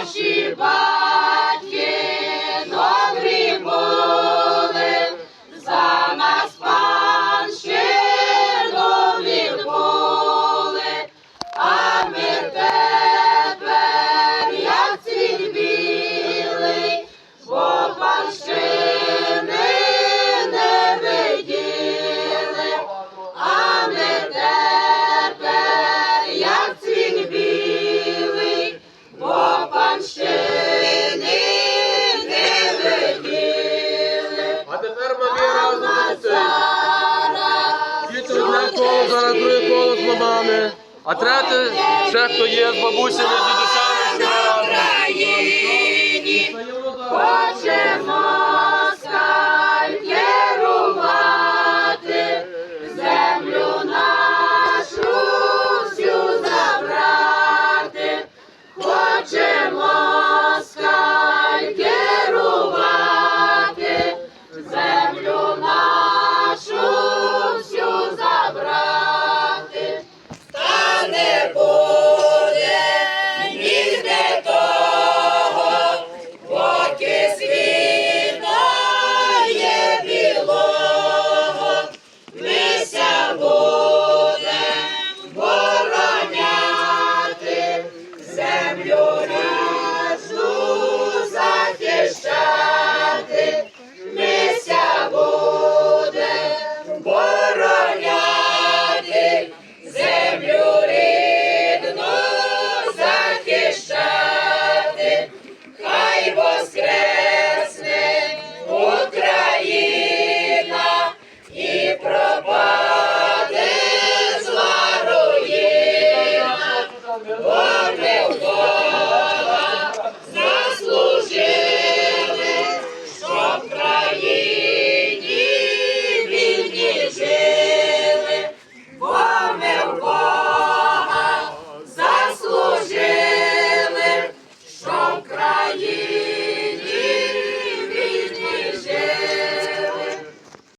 Kashi. Батьківщини не. А тепер мамі разом зараз. Діти одне коло, з мамами. А третє все, хто є з бабусями, з дідусями. На Україні хочемо скальєрувати землю нашу всю забрати. Хочемо one.